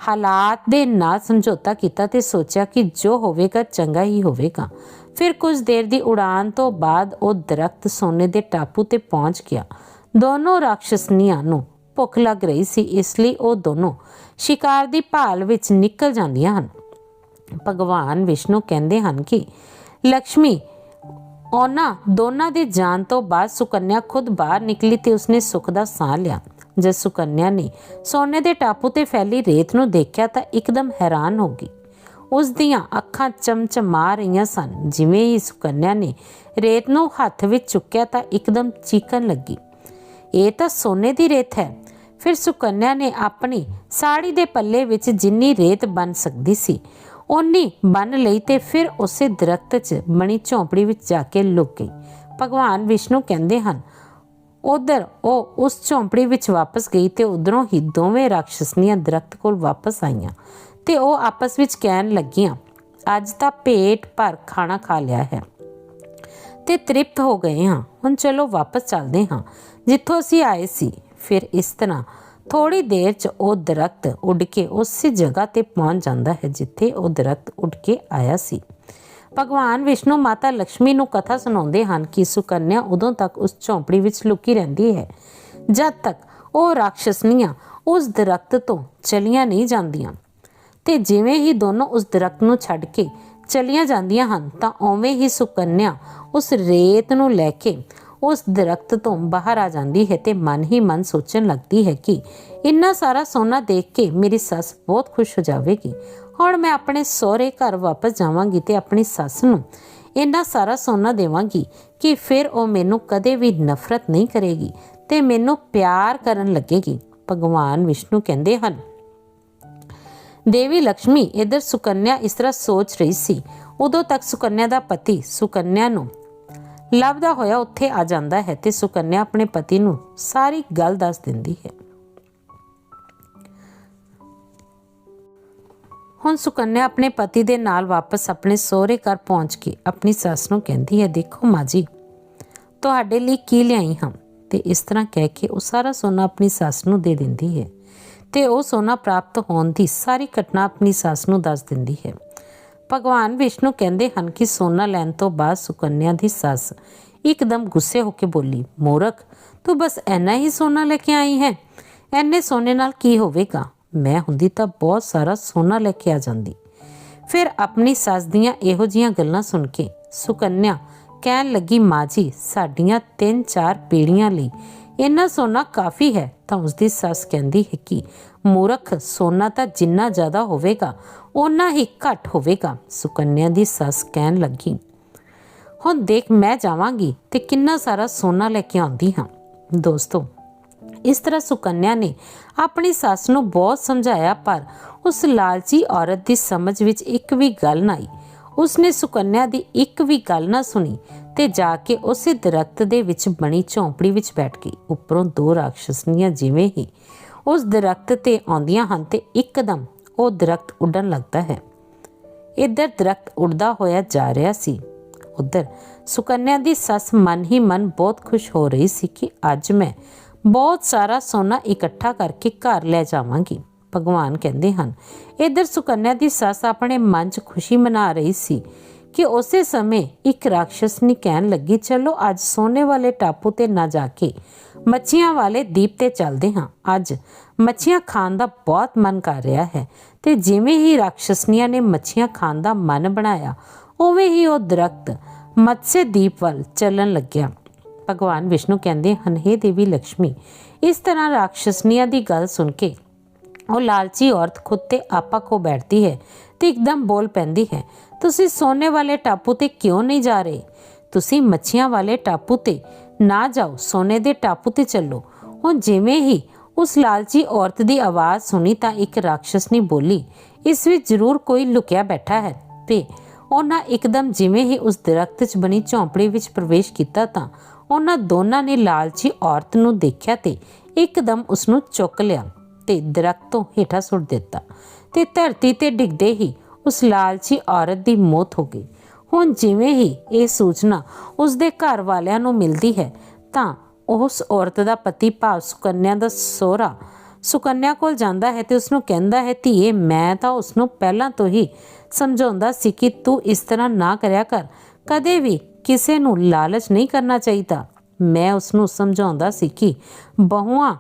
ਹਾਲਾਤ ਦੇ ਨਾਲ ਸਮਝੌਤਾ ਕੀਤਾ ਤੇ ਸੋਚਿਆ ਕਿ ਜੋ ਹੋਵੇਗਾ, ਚੰਗਾ ਹੀ ਹੋਵੇਗਾ। ਫਿਰ ਕੁਝ ਦੇਰ ਦੀ ਉਡਾਨ ਤੋਂ ਬਾਅਦ ਉਹ ਦਰਖਤ ਸੋਨੇ ਦੇ ਟਾਪੂ ਤੇ ਪਹੁੰਚ ਗਿਆ। ਦੋਨੋਂ ਰਾਖਸ਼ਸਨੀਆਂ ਨੂੰ ਭੁੱਖ ਲੱਗ ਰਹੀ ਸੀ, ਇਸ ਲਈ ਉਹ ਦੋਨੋਂ ਸ਼ਿਕਾਰ ਦੀ ਭਾਲ ਵਿੱਚ ਨਿਕਲ ਜਾਂਦੀਆਂ ਹਨ। ਭਗਵਾਨ ਵਿਸ਼ਨੂੰ ਕਹਿੰਦੇ ਹਨ ਕਿ ਲక్ష్ਮੀ ਉਹਨਾਂ ਦੋਨਾਂ ਦੇ ਜਾਣ ਤੋਂ ਬਾਅਦ ਸੁਕੰਨਿਆ ਖੁਦ ਬਾਹਰ ਨਿਕਲੀ ਤੇ ਉਸਨੇ ਸੁੱਖ ਦਾ ਸਾਹ ਲਿਆ। ਜਦ ਸੁਕੰਨਿਆ ਨੇ ਸੋਨੇ ਦੇ ਟਾਪੂ ਤੇ ਫੈਲੀ ਰੇਤ ਨੂੰ ਦੇਖਿਆ ਤਾਂ ਇੱਕਦਮ ਹੈਰਾਨ ਹੋ ਗਈ। ਉਸ ਦੀਆਂ ਅੱਖਾਂ ਚਮਚਮਾ ਰਹੀਆਂ ਸਨ। ਜਿਵੇਂ ਹੀ ਸੁਕੰਨਿਆ ਨੇ ਰੇਤ ਨੂੰ ਹੱਥ ਵਿੱਚ ਚੁੱਕਿਆ ਤਾਂ ਇੱਕਦਮ ਚੀਕਣ ਲੱਗੀ। ਇਹ ਤਾਂ ਸੋਨੇ ਦੀ ਰੇਤ ਹੈ। ਫਿਰ ਸੁਕੰਨਿਆ ਨੇ ਆਪਣੀ ਸਾੜੀ ਦੇ ਪੱਲੇ ਵਿੱਚ ਜਿੰਨੀ ਰੇਤ ਬਣ ਸਕਦੀ ਸੀ, ਓਨੀ ਬਣ ਲਈ ਤੇ ਫਿਰ ਉਸੇ ਦਰਖਤ 'ਚ ਬਣੀ ਝੌਂਪੜੀ ਵਿੱਚ ਜਾ ਕੇ ਲੁਕ ਗਈ। ਭਗਵਾਨ ਵਿਸ਼ਨੂੰ ਕਹਿੰਦੇ ਹਨ ਉਧਰ ਉਹ ਉਸ ਝੌਂਪੜੀ ਵਿੱਚ ਵਾਪਸ ਗਈ ਤੇ ਉਧਰੋਂ ਹੀ ਦੋਵੇਂ ਰਾਖਸ਼ਸਨੀਆਂ ਦਰਖਤ ਕੋਲ ਵਾਪਸ ਆਈਆਂ ਤੇ ਉਹ ਆਪਸ ਵਿੱਚ ਕਹਿਣ ਲੱਗੀਆਂ, ਅੱਜ ਤਾਂ ਪੇਟ ਭਰ ਖਾਣਾ ਖਾ ਲਿਆ ਹੈ ਤੇ ਤ੍ਰਿਪਤ ਹੋ ਗਏ ਹਾਂ। ਹੁਣ ਚਲੋ ਵਾਪਸ ਚੱਲਦੇ ਹਾਂ। ਜਿੱਥੋਂ ਅਸੀਂ ਆਏ ਸੀ, ਫਿਰ ਇਸ ਤਰ੍ਹਾਂ ਥੋੜੀ ਦੇਰ 'ਚ ਉਹ ਦਰਖਤ ਉੱਡ ਕੇ ਉਸੇ ਜਗ੍ਹਾ ਤੇ ਪਹੁੰਚ ਜਾਂਦਾ ਹੈ ਜਿੱਥੇ ਉਹ ਦਰਖਤ ਉੱਡ ਕੇ ਆਇਆ ਸੀ। ਭਗਵਾਨ ਵਿਸ਼ਨੂੰ ਮਾਤਾ ਲక్ష్ਮੀ ਨੂੰ ਕਥਾ ਸੁਣਾਉਂਦੇ ਹਨ ਕਿ ਸੁਕੰਨਿਆ ਉਦੋਂ ਤੱਕ ਉਸ ਝੌਂਪੜੀ ਵਿੱਚ ਲੁਕੀ ਰਹਿੰਦੀ ਹੈ। ਜਦ ਤੱਕ ਉਹ ਰਾਖਸ਼ਸਨੀਆਂ ਉਸ ਦਰਖਤ ਤੋਂ ਚਲੀਆਂ ਨਹੀਂ ਜਾਂਦੀਆਂ ਤੇ ਜਿਵੇਂ ਹੀ ਦੋਨੋਂ ਉਸ ਦਰਖਤ ਨੂੰ ਛੱਡ ਕੇ ਚਲੀਆਂ ਜਾਂਦੀਆਂ ਹਨ, ਤਾਂ ਉਵੇਂ ਹੀ ਸੁਕੰਨਿਆ ਉਸ ਰੇਤ ਨੂੰ ਲੈ ਕੇ ਉਸ ਦਰਖਤ ਤੋਂ ਬਾਹਰ ਆ ਜਾਂਦੀ ਹੈ ਤੇ ਮਨ ਹੀ ਮਨ ਸੋਚਣ ਲੱਗਦੀ ਹੈ ਕਿ ਇੰਨਾ ਸਾਰਾ ਸੋਨਾ ਦੇਖ ਕੇ ਮੇਰੀ ਸੱਸ ਬਹੁਤ ਖੁਸ਼ ਹੋ ਜਾਵੇਗੀ। ਹੁਣ ਮੈਂ ਆਪਣੇ ਸਹੁਰੇ ਘਰ ਵਾਪਸ ਜਾਵਾਂਗੀ ਤੇ ਆਪਣੀ ਸੱਸ ਨੂੰ ਇੰਨਾ ਸਾਰਾ ਸੋਨਾ ਦੇਵਾਂਗੀ ਕਿ ਫਿਰ ਉਹ ਮੈਨੂੰ ਕਦੇ ਵੀ ਨਫ਼ਰਤ ਨਹੀਂ ਕਰੇਗੀ ਤੇ ਮੈਨੂੰ ਪਿਆਰ ਕਰਨ ਲੱਗੇਗੀ, ਭਗਵਾਨ ਵਿਸ਼ਨੂੰ ਕਹਿੰਦੇ ਹਨ। ਦੇਵੀ ਲక్ష్ਮੀ ਇਧਰ ਸੁਕੰਨਿਆ ਇਸ ਤਰ੍ਹਾਂ ਸੋਚ ਰਹੀ ਸੀ। ਉਦੋਂ ਤੱਕ ਸੁਕੰਨਿਆ ਦਾ ਪਤੀ ਸੁਕੰਨਿਆ ਨੂੰ ਲੱਭਦਾ ਹੋਇਆ ਉੱਥੇ ਆ ਜਾਂਦਾ ਹੈ ਤੇ ਸੁਕੰਨਿਆ ਆਪਣੇ ਪਤੀ ਨੂੰ ਸਾਰੀ ਗੱਲ ਦੱਸ ਦਿੰਦੀ ਹੈ। ਹੁਣ ਸੁਕੰਨਿਆ ਆਪਣੇ ਪਤੀ ਦੇ ਨਾਲ ਵਾਪਸ ਆਪਣੇ ਸਹੁਰੇ ਘਰ ਪਹੁੰਚ ਕੇ ਆਪਣੀ ਸੱਸ ਨੂੰ ਕਹਿੰਦੀ ਹੈ, ਦੇਖੋ ਮਾਂ ਜੀ, ਤੁਹਾਡੇ ਲਈ ਕੀ ਲਿਆਈ ਹਾਂ ਤੇ ਇਸ ਤਰ੍ਹਾਂ ਕਹਿ ਕੇ ਉਹ ਸਾਰਾ ਸੋਨਾ ਆਪਣੀ ਸੱਸ ਨੂੰ ਦੇ ਦਿੰਦੀ ਹੈ ਤੇ ਉਹ ਸੋਨਾ ਪ੍ਰਾਪਤ ਹੋਣ ਦੀ ਸਾਰੀ ਘਟਨਾ ਆਪਣੀ ਸੱਸ ਨੂੰ ਦੱਸ ਦਿੰਦੀ ਹੈ। ਭਗਵਾਨ ਵਿਸ਼ਨੂੰ ਕਹਿੰਦੇ ਹਨ ਕਿ ਸੋਨਾ ਲੈਣ ਤੋਂ ਬਾਅਦ ਸੁਕੰਨਿਆ ਦੀ ਸੱਸ ਇੱਕਦਮ ਗੁੱਸੇ ਹੋ ਕੇ ਬੋਲੀ, ਮੋਰਖ, ਤੂੰ ਬਸ ਐਨਾ ਹੀ ਸੋਨਾ ਲੈ ਕੇ ਆਈ ਹੈ? ਐਨੇ ਸੋਨੇ ਨਾਲ ਕੀ ਹੋਵੇਗਾ? ਮੈਂ ਹੁੰਦੀ ਤਾਂ ਬਹੁਤ ਸਾਰਾ ਸੋਨਾ ਲੈ ਕੇ ਆ ਜਾਂਦੀ। ਫਿਰ ਆਪਣੀ ਸੱਸ ਦੀਆਂ ਇਹੋ ਜੀਆਂ ਗੱਲਾਂ ਸੁਣ ਕੇ ਸੁਕੰਨਿਆ ਕਹਿਣ ਲੱਗੀ, ਮਾਂ ਜੀ, ਸਾਡੀਆਂ ਤਿੰਨ ਚਾਰ ਪੀੜੀਆਂ ਲਈ ਇੰਨਾ ਸੋਨਾ ਕਾਫੀ ਹੈ। ਤਾਂ ਉਸਦੀ ਸੱਸ ਕਹਿੰਦੀ ਹੈ ਕਿ ਮੂਰਖ, ਸੋਨਾ ਤਾਂ ਜਿੰਨਾ ਜ਼ਿਆਦਾ ਹੋਵੇਗਾ, ਓਨਾ ਹੀ ਘੱਟ ਹੋਵੇਗਾ। ਸੁਕੰਨਿਆ ਦੀ ਸੱਸ ਕਹਿਣ ਲੱਗੀ, ਹੁਣ ਦੇਖ, ਮੈਂ ਜਾਵਾਂਗੀ ਤੇ ਕਿੰਨਾ ਸਾਰਾ ਸੋਨਾ ਲੈ ਕੇ ਆਉਂਦੀ ਹਾਂ। ਦੋਸਤੋ ਇਸ ਤਰ੍ਹਾਂ ਸੁਕੰਨਿਆ ਨੇ ਆਪਣੀ ਸੱਸ ਨੂੰ ਬਹੁਤ ਸਮਝਾਇਆ, ਪਰ ਉਸ ਲਾਲਚੀ ਔਰਤ ਦੀ ਸਮਝ ਵਿੱਚ ਇੱਕ ਵੀ ਗੱਲ ਨਾ ਆਈ। ਉਸਨੇ ਸੁਕੰਨਿਆ ਦੀ ਇੱਕ ਵੀ ਗੱਲ ਨਾ ਸੁਣੀ ਤੇ ਜਾ ਕੇ ਉਸੇ ਦਰਖਤ ਦੇ ਵਿੱਚ ਬਣੀ ਝੌਂਪੜੀ ਵਿੱਚ ਬੈਠ ਗਈ। ਉੱਪਰੋਂ ਦੋ ਰਾਖਸ਼ਸਨੀਆਂ ਜਿਵੇਂ ਹੀ ਉਸ ਦਰਖਤ ਤੇ ਆਉਂਦੀਆਂ ਹਨ ਤੇ ਇੱਕਦਮ ਉਹ ਦਰਖਤ ਉੱਡਣ ਲੱਗਦਾ ਹੈ। ਇੱਧਰ ਦਰਖਤ ਉੱਡਦਾ ਹੋਇਆ ਜਾ ਰਿਹਾ ਸੀ। ਉੱਧਰ ਸੁਕੰਨਿਆ ਦੀ ਸੱਸ ਮਨ ਹੀ ਮਨ ਬਹੁਤ ਖੁਸ਼ ਹੋ ਰਹੀ ਸੀ ਕਿ ਅੱਜ ਮੈਂ ਬਹੁਤ ਸਾਰਾ ਸੋਨਾ ਇਕੱਠਾ ਕਰਕੇ ਘਰ ਲੈ ਜਾਵਾਂਗੀ। ਭਗਵਾਨ ਕਹਿੰਦੇ ਹਨ, ਇਧਰ ਸੁਕੰਨਿਆ ਦੀ ਸੱਸ ਆਪਣੇ ਮਨ 'ਚ ਖੁਸ਼ੀ ਮਨਾ ਰਹੀ ਸੀ ਕਿ ਉਸੇ ਸਮੇਂ ਇੱਕ ਰਾਖਸ਼ਸਨੀ ਕਹਿਣ ਲੱਗੀ, ਚਲੋ ਅੱਜ ਸੋਨੇ ਵਾਲੇ ਟਾਪੂ ਤੇ ਨਾ ਜਾ ਕੇ ਮੱਛੀਆਂ ਵਾਲੇ ਦੀਪ ਤੇ ਚੱਲਦੇ ਹਾਂ। ਅੱਜ ਮੱਛੀਆਂ ਖਾਣ ਦਾ ਬਹੁਤ ਮਨ ਕਰ ਰਿਹਾ ਹੈ ਤੇ ਜਿਵੇਂ ਹੀ ਰਾਖਸ਼ਸਨੀਆਂ ਨੇ ਮੱਛੀਆਂ ਖਾਣ ਦਾ ਮਨ ਬਣਾਇਆ, ਉਵੇਂ ਹੀ ਉਹ ਦਰਖਤ ਮਤਸੇ ਦੀਪ ਵੱਲ ਚੱਲਣ ਲੱਗਿਆ। ਭਗਵਾਨ ਵਿਸ਼ਨੂੰ ਕਹਿੰਦੇ ਹਨ हे ਦੇਵੀ ਲక్ష్ਮੀ ਇਸ ਤਰ੍ਹਾਂ ਰਾਖਸ਼ਸਨੀਆਂ ਦੀ ਗੱਲ ਸੁਣ ਕੇ ਉਹ ਲਾਲਚੀ ਔਰਤ ਖੁਦ ਤੇ ਆਪਾ ਕੋ ਬੈਠਦੀ ਹੈ ਤੇ ਇੱਕਦਮ ਬੋਲ ਪੈਂਦੀ ਹੈ, ਤੁਸੀਂ ਸੋਨੇ ਵਾਲੇ ਟਾਪੂ ਤੇ ਕਿਉਂ ਨਹੀਂ ਜਾ ਰਹੇ? ਤੁਸੀਂ ਮੱਛੀਆਂ ਵਾਲੇ ਟਾਪੂ ਤੇ ਨਾ ਜਾਓ, ਸੋਨੇ ਦੇ ਟਾਪੂ ਤੇ ਚੱਲੋ। ਹੁਣ ਜਿਵੇਂ ਹੀ ਉਸ ਲਾਲਚੀ ਔਰਤ ਦੀ ਆਵਾਜ਼ ਸੁਣੀ ਤਾਂ ਇੱਕ ਰਾਖਸ਼ਸਨੀ ਬੋਲੀ, ਇਸ ਵਿੱਚ ਜ਼ਰੂਰ ਕੋਈ ਲੁਕਿਆ ਬੈਠਾ ਹੈ। ਤੇ ਉਹਨਾਂ ਇੱਕਦਮ ਜਿਵੇਂ ਹੀ ਉਸ ਦਰਖਤ 'ਚ ਬਣੀ ਝੌਂਪੜੀ ਵਿੱਚ ਪ੍ਰਵੇਸ਼ ਕੀਤਾ ਤਾਂ ਉਹਨਾਂ ਦੋਨਾਂ ਨੇ ਲਾਲਚੀ ਔਰਤ ਨੂੰ ਦੇਖਿਆ ਤੇ ਇੱਕਦਮ ਉਸ ਨੂੰ ਚੁੱਕ ਲਿਆ ਤੇ ਦਰਖਤ ਤੋਂ ਹੇਠਾਂ ਸੁੱਟ ਦਿੱਤਾ ਤੇ ਧਰਤੀ ਤੇ ਡਿੱਗਦੇ ਹੀ ਉਸ ਲਾਲਚੀ ਔਰਤ ਦੀ ਮੌਤ ਹੋ ਗਈ। ਹੁਣ ਜਿਵੇਂ ਹੀ ਇਹ ਸੂਚਨਾ ਉਸ ਦੇ ਘਰ ਵਾਲਿਆਂ ਨੂੰ ਮਿਲਦੀ ਹੈ, ਤਾਂ ਉਸ ਔਰਤ ਦਾ ਪਤੀ ਭਾਵ ਸੁਕੰਨਿਆ ਦਾ ਸੋਹਰਾ ਸੁਕੰਨਿਆ ਕੋਲ ਜਾਂਦਾ ਹੈ ਤੇ ਉਸ ਨੂੰ ਕਹਿੰਦਾ ਹੈ, ਧੀਏ, ਮੈਂ ਤਾਂ ਉਸ ਨੂੰ ਪਹਿਲਾਂ ਤੋਂ ਹੀ ਸਮਝਾਉਂਦਾ ਸੀ ਕਿ ਤੂੰ ਇਸ ਤਰ੍ਹਾਂ ਨਾ ਕਰਿਆ ਕਰ। ਕਦੇ ਵੀ ਕਿਸੇ ਨੂੰ ਲਾਲਚ ਨਹੀਂ ਕਰਨਾ ਚਾਹੀਦਾ। ਮੈਂ ਉਸ ਨੂੰ ਸਮਝਾਉਂਦਾ ਸੀ ਕਿ ਬਹੂਆਂ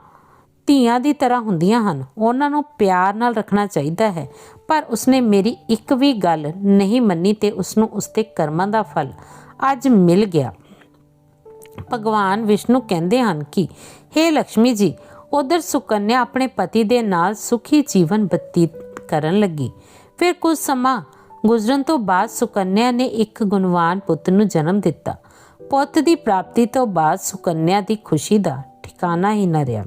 ਧੀਆਂ ਦੀ ਤਰ੍ਹਾਂ ਹੁੰਦੀਆਂ ਹਨ। ਉਹਨਾਂ ਨੂੰ ਪਿਆਰ ਨਾਲ ਰੱਖਣਾ ਚਾਹੀਦਾ ਹੈ। ਪਰ ਉਸਨੇ ਮੇਰੀ ਇੱਕ ਵੀ ਗੱਲ ਨਹੀਂ ਮੰਨੀ ਤੇ ਉਸ ਨੂੰ ਉਸਤੇ ਕਰਮਾਂ ਦਾ ਫਲ ਅੱਜ ਮਿਲ ਗਿਆ। ਭਗਵਾਨ ਵਿਸ਼ਨੂੰ ਕਹਿੰਦੇ ਹਨ ਕਿ हे ਲక్ష్ਮੀ ਜੀ, ਉਧਰ ਸੁਕੰਨਿਆ ਆਪਣੇ ਪਤੀ ਦੇ ਨਾਲ ਸੁਖੀ ਜੀਵਨ ਬਤੀਤ ਕਰਨ ਲੱਗੀ। ਫਿਰ ਕੁਝ ਸਮਾਂ ਗੁਜ਼ਰਨ ਤੋਂ ਬਾਅਦ ਸੁਕੰਨਿਆ ਨੇ ਇੱਕ ਗੁਣਵਾਨ ਪੁੱਤ ਨੂੰ ਜਨਮ ਦਿੱਤਾ। ਪੁੱਤ ਦੀ ਪ੍ਰਾਪਤੀ ਤੋਂ ਬਾਅਦ ਸੁਕੰਨਿਆ ਦੀ ਖੁਸ਼ੀ ਦਾ ਠਿਕਾਣਾ ਹੀ ਨਾ ਰਿਹਾ।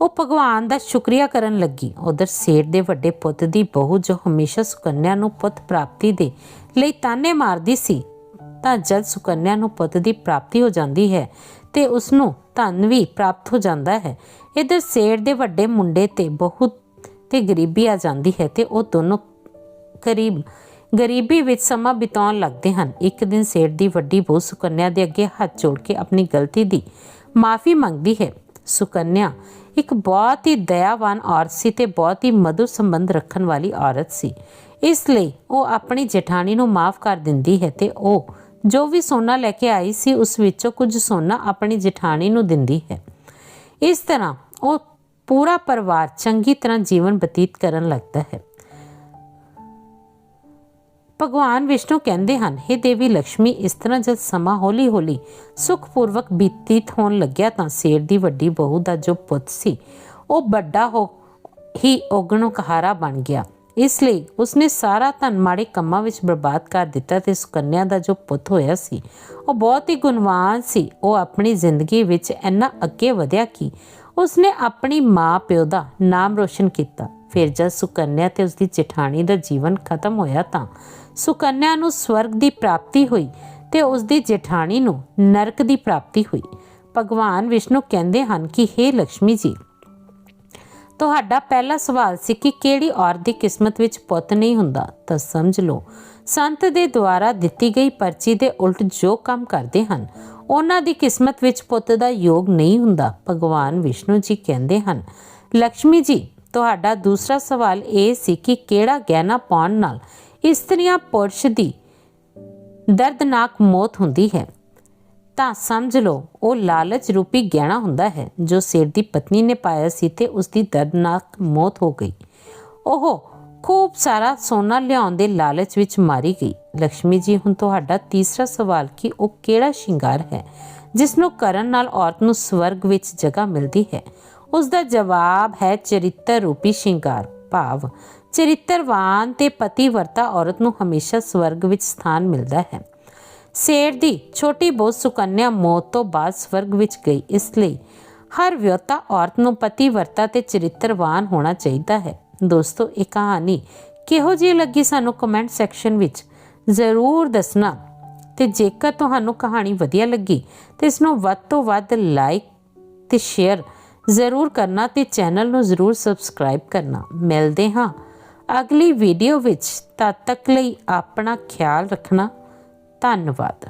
ਉਹ ਭਗਵਾਨ ਦਾ ਸ਼ੁਕਰੀਆ ਕਰਨ ਲੱਗੀ। ਉਧਰ ਸੇਠ ਦੇ ਵੱਡੇ ਪੁੱਤ ਦੀ ਬਹੂ ਜੋ ਹਮੇਸ਼ਾ ਸੁਕੰਨਿਆ ਨੂੰ ਪੁੱਤ ਪ੍ਰਾਪਤੀ ਦੇ ਲਈ ਤਾਨੇ ਮਾਰਦੀ ਸੀ, ਤਾਂ ਜਦ ਸੁਕੰਨਿਆ ਨੂੰ ਪੁੱਤ ਦੀ ਪ੍ਰਾਪਤੀ ਹੋ ਜਾਂਦੀ ਹੈ ਤੇ ਉਸ ਨੂੰ ਧਨ ਵੀ ਪ੍ਰਾਪਤ ਹੋ ਜਾਂਦਾ ਹੈ। ਇਧਰ ਸੇਠ ਦੇ ਵੱਡੇ ਮੁੰਡੇ ਤੇ ਬਹੁਤ ਤੇ ਗਰੀਬੀ ਆ ਜਾਂਦੀ ਹੈ ਤੇ ਉਹ ਦੋਨੋਂ ਕਰੀਬ ਗਰੀਬੀ ਵਿੱਚ ਸਮਾਂ ਬਿਤਾਉਣ ਲੱਗਦੇ ਹਨ। ਇੱਕ ਦਿਨ ਸੇਠ ਦੀ ਵੱਡੀ ਬਹੂ ਸੁਕੰਨਿਆ ਦੇ ਅੱਗੇ ਹੱਥ ਜੋੜ ਕੇ ਆਪਣੀ ਗਲਤੀ ਦੀ ਮਾਫੀ ਮੰਗਦੀ ਹੈ। ਸੁਕੰਨਿਆ ਇੱਕ ਬਹੁਤ ਹੀ ਦਇਆਵਾਨ ਔਰਤ ਸੀ ਤੇ ਬਹੁਤ ਹੀ ਮਧੁਰ ਸੰਬੰਧ ਰੱਖਣ ਵਾਲੀ ਔਰਤ ਸੀ। ਇਸ ਲਈ ਉਹ ਆਪਣੀ ਜਠਾਣੀ ਨੂੰ ਮਾਫ ਕਰ ਦਿੰਦੀ ਹੈ ਤੇ ਉਹ ਜੋ ਵੀ ਸੋਨਾ ਲੈ ਕੇ ਆਈ ਸੀ ਉਸ ਵਿੱਚੋਂ ਕੁਝ ਸੋਨਾ ਆਪਣੀ ਜਠਾਣੀ ਨੂੰ ਦਿੰਦੀ ਹੈ। ਇਸ ਤਰ੍ਹਾਂ ਉਹ ਪੂਰਾ ਪਰਿਵਾਰ ਚੰਗੀ ਤਰ੍ਹਾਂ ਜੀਵਨ ਬਤੀਤ ਕਰਨ ਲੱਗਦਾ ਹੈ। ਭਗਵਾਨ ਵਿਸ਼ਨੂੰ ਕਹਿੰਦੇ ਹਨ हे ਦੇਵੀ ਲక్ష్ਮੀ ਇਸ ਤਰ੍ਹਾਂ ਜਦ ਸਮਾਂ ਹੌਲੀ-ਹੌਲੀ ਸੁਖਪੂਰਵਕ ਬੀਤੀਤ ਹੋਣ ਲੱਗਿਆ ਤਾਂ ਸੇਰ ਦੀ ਵੱਡੀ ਬਹੂ ਦਾ ਜੋ ਪੁੱਤ ਸੀ, ਉਹ ਵੱਡਾ ਹੋ ਹੀ ਔਗਣੁਕਹਾਰਾ ਬਣ ਗਿਆ। ਇਸ ਲਈ ਉਸਨੇ ਸਾਰਾ ਧਨ ਮਾੜੇ ਕੰਮਾਂ ਵਿੱਚ ਬਰਬਾਦ ਕਰ ਦਿੱਤਾ ਤੇ ਸੁਕੰਨਿਆ ਦਾ ਜੋ ਪੁੱਤ ਹੋਇਆ ਸੀ, ਉਹ ਬਹੁਤ ਹੀ ਗੁਣਵਾਨ ਸੀ। ਉਹ ਆਪਣੀ ਜ਼ਿੰਦਗੀ ਵਿੱਚ ਇੰਨਾ ਅੱਗੇ ਵਧਿਆ ਕਿ ਉਸਨੇ ਆਪਣੀ ਮਾਂ ਪਿਓ ਦਾ ਨਾਮ ਰੋਸ਼ਨ ਕੀਤਾ। ਫਿਰ ਜਦ ਸੁਕੰਨਿਆ ਤੇ ਉਸਦੀ ਜਠਾਣੀ ਦਾ ਜੀਵਨ ਖਤਮ ਹੋਇਆ ਤਾਂ ਸੁਕੰਨਿਆ ਨੂੰ ਸਵਰਗ ਦੀ ਪ੍ਰਾਪਤੀ ਹੋਈ ਤੇ ਉਸ ਦੀ ਜੇਠਾਣੀ ਨੂੰ ਨਰਕ ਦੀ ਪ੍ਰਾਪਤੀ ਹੋਈ। ਭਗਵਾਨ ਵਿਸ਼ਨੂੰ ਕਹਿੰਦੇ ਹਨ ਕਿ हे ਲక్ష్ਮੀ ਜੀ, ਤੁਹਾਡਾ ਪਹਿਲਾ ਸਵਾਲ ਸੀ ਕਿ ਕਿਹੜੀ ਔਰਤ ਦੀ ਕਿਸਮਤ ਵਿੱਚ ਪੁੱਤ ਨਹੀਂ ਹੁੰਦਾ? ਤਾਂ ਸਮਝ ਲਓ, ਸੰਤ ਦੇ ਦੁਆਰਾ ਦਿੱਤੀ ਗਈ ਪਰਚੀ ਦੇ ਉਲਟ ਜੋ ਕੰਮ ਕਰਦੇ ਹਨ, ਉਹਨਾਂ ਦੀ ਕਿਸਮਤ ਵਿੱਚ ਪੁੱਤ ਦਾ ਯੋਗ ਨਹੀਂ ਹੁੰਦਾ, ਭਗਵਾਨ ਵਿਸ਼ਨੂੰ ਜੀ ਕਹਿੰਦੇ ਹਨ। ਲక్ష్ਮੀ ਜੀ, ਤੁਹਾਡਾ ਦੂਸਰਾ ਸਵਾਲ ਇਹ ਸੀ ਕਿ ਕਿਹੜਾ ਗਹਿਣਾ ਪਾਉਣ ਨਾਲ ਇਸਤਰੀਆਂ ਪੁਰਸ਼ ਦੀ ਦਰਦਨਾਕ ਮੌਤ ਹੁੰਦੀ ਹੈ। ਤਾਂ ਸਮਝ ਲਓ, ਉਹ ਲਾਲਚ ਰੂਪੀ ਗਹਿਣਾ ਹੁੰਦਾ ਹੈ, ਜੋ ਸੇਠ ਦੀ ਪਤਨੀ ਨੇ ਪਾਇਆ ਸੀ ਤੇ ਉਸ ਦੀ ਦਰਦਨਾਕ ਮੌਤ ਹੋ ਗਈ। ਉਹ ਖੂਬ ਸਾਰਾ ਸੋਨਾ ਲਿਆਉਣ ਦੇ ਲਾਲਚ ਵਿੱਚ ਮਾਰੀ ਗਈ। ਲక్ష్ਮੀ ਜੀ, ਹੁਣ ਤੁਹਾਡਾ ਤੀਸਰਾ ਸਵਾਲ ਕਿ ਉਹ ਕਿਹੜਾ ਸ਼ਿੰਗਾਰ ਹੈ ਜਿਸ ਨੂੰ ਕਰਨ ਨਾਲ ਔਰਤ ਨੂੰ ਸਵਰਗ ਵਿੱਚ ਜਗ੍ਹਾ ਮਿਲਦੀ ਹੈ? ਉਸ ਦਾ ਜਵਾਬ ਹੈ ਚਰਿੱਤਰ ਰੂਪੀ ਸ਼ਿੰਗਾਰ, ਭਾਵ ਚਰਿੱਤਰਵਾਨ ਤੇ ਪਤੀਵਰਤਾ ਔਰਤ ਨੂੰ ਹਮੇਸ਼ਾ ਸਵਰਗ ਵਿੱਚ ਸਥਾਨ ਮਿਲਦਾ ਹੈ। ਸੇਠ ਦੀ ਛੋਟੀ ਬਹੁਤ ਸੁਕੰਨਿਆ ਮੌਤ ਤੋਂ ਬਾਅਦ ਸਵਰਗ ਵਿੱਚ ਗਈ। ਇਸ ਲਈ ਹਰ ਵਿਅਤਾ ਔਰਤ ਨੂੰ ਪਤੀਵਰਤਾ ਤੇ ਚਰਿੱਤਰਵਾਨ ਹੋਣਾ ਚਾਹੀਦਾ ਹੈ। ਦੋਸਤੋ, ਇਹ ਕਹਾਣੀ ਕਿਹੋ ਜਿਹੀ ਲੱਗੀ ਸਾਨੂੰ ਕਮੈਂਟ ਸੈਕਸ਼ਨ ਵਿੱਚ ਜ਼ਰੂਰ ਦੱਸਣਾ। ਤੇ ਜੇਕਰ ਤੁਹਾਨੂੰ ਕਹਾਣੀ ਵਧੀਆ ਲੱਗੀ, ਤੇ ਇਸ ਨੂੰ ਵੱਧ ਤੋਂ ਵੱਧ ਲਾਈਕ ਤੇ ਸ਼ੇਅਰ ਜ਼ਰੂਰ ਕਰਨਾ ਤੇ ਚੈਨਲ ਨੂੰ ਜ਼ਰੂਰ ਸਬਸਕ੍ਰਾਈਬ ਕਰਨਾ। ਮਿਲਦੇ ਹਾਂ ਅਗਲੀ ਵੀਡੀਓ ਵਿੱਚ ਤਦ ਤੱਕ ਲਈ ਆਪਣਾ ਖਿਆਲ ਰੱਖਣਾ। ਧੰਨਵਾਦ।